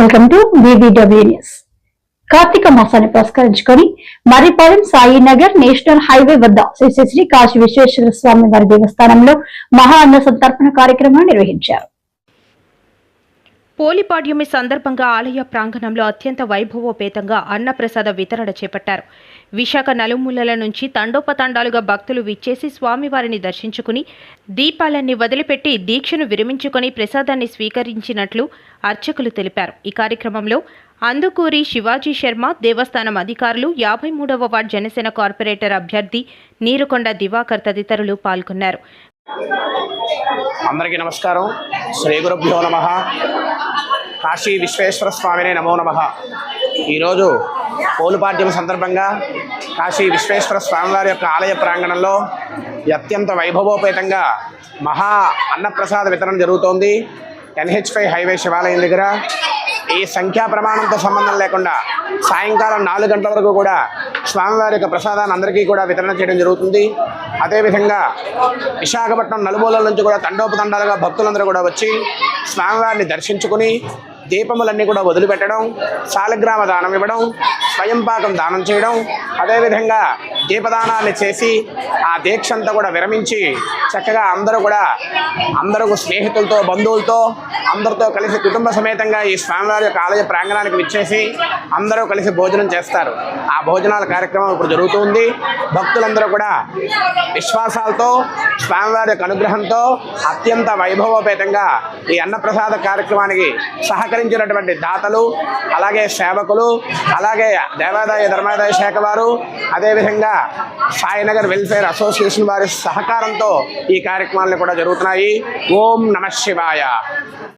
Welcome to BBW news Karthika మాసాన్ని పురస్కరించుకొని Marripalem Sainagar national highway వద్ద శ్రీ శ్రీ శ్రీ కాశీ విశ్వేశ్వర స్వామి వారి దేవస్థానంలో మహా అన్న సంతర్పణ కార్యక్రమాన్ని నిర్వహించారు. పోలిపాడ్యమి సందర్భంగా ఆలయ ప్రాంగణంలో అత్యంత వైభవోపేతంగా అన్నప్రసాద వితరణ చేపట్టారు. విశాఖ నలుమూలల నుంచి తండోపతండాలుగా భక్తులు విచ్చేసి స్వామివారిని దర్శించుకుని దీపాలన్నీ వదిలిపెట్టి దీక్షను విరమించుకొని ప్రసాదాన్ని స్వీకరించినట్లు అర్చకులు తెలిపారు. ఈ కార్యక్రమంలో అందుకూరి శివాజీ శర్మ దేవస్థానం అధికారులు యాభై మూడవ వార్డ్ జనసేన కార్పొరేటర్ అభ్యర్థి నీరుకొండ దివాకర్ తదితరులు పాల్గొన్నారు. అందరికీ నమస్కారం. శ్రీ గురుభ్యో నమ. కాశీ విశ్వేశ్వర స్వామినే నమో నమ. ఈరోజు పోలుపాడ్యం సందర్భంగా కాశీ విశ్వేశ్వర స్వామివారి యొక్క ఆలయ ప్రాంగణంలో అత్యంత వైభవోపేతంగా మహా అన్నప్రసాద వితరణ జరుగుతోంది. ఎన్హెచ్ ఫైవ్ హైవే శివాలయం దగ్గర. ఈ సంఖ్యా ప్రమాణంతో సంబంధం లేకుండా సాయంకాలం నాలుగు గంటల వరకు కూడా స్వామివారి యొక్క ప్రసాదాన్ని అందరికీ కూడా వితరణ చేయడం జరుగుతుంది. అదేవిధంగా విశాఖపట్నం నలుమూలల నుంచి కూడా తండోపతండాలుగా భక్తులందరూ కూడా వచ్చి స్వామివారిని దర్శించుకుని దీపములన్నీ కూడా వదిలిపెట్టడం శాలగ్రామ దానం ఇవ్వడం స్వయంపాకం దానం చేయడం అదేవిధంగా దీపదానాన్ని చేసి ఆ దీక్ష అంతా కూడా విరమించి చక్కగా అందరూ కూడా అందరూ స్నేహితులతో బంధువులతో అందరితో కలిసి కుటుంబ సమేతంగా ఈ స్వామివారి యొక్క ఆలయ ప్రాంగణానికి విచ్చేసి అందరూ కలిసి భోజనం చేస్తారు. ఆ భోజనాల కార్యక్రమం ఇప్పుడు జరుగుతుంది భక్తులందరూ కూడా విశ్వాసాలతో స్వామివారి యొక్క అనుగ్రహంతో అత్యంత వైభవోపేతంగా ఈ అన్నప్రసాద కార్యక్రమానికి సహకరించినటువంటి దాతలు అలాగే సేవకులు అలాగే దేవాదాయ ధర్మాదాయ శాఖ వారు అదేవిధంగా సాయినగర్ వెల్ఫేర్ అసోసియేషన్ వారి సహకారంతో ఈ కార్యక్రమాలు కూడా జరుగుతున్నాయి. ఓం నమ శివాయ.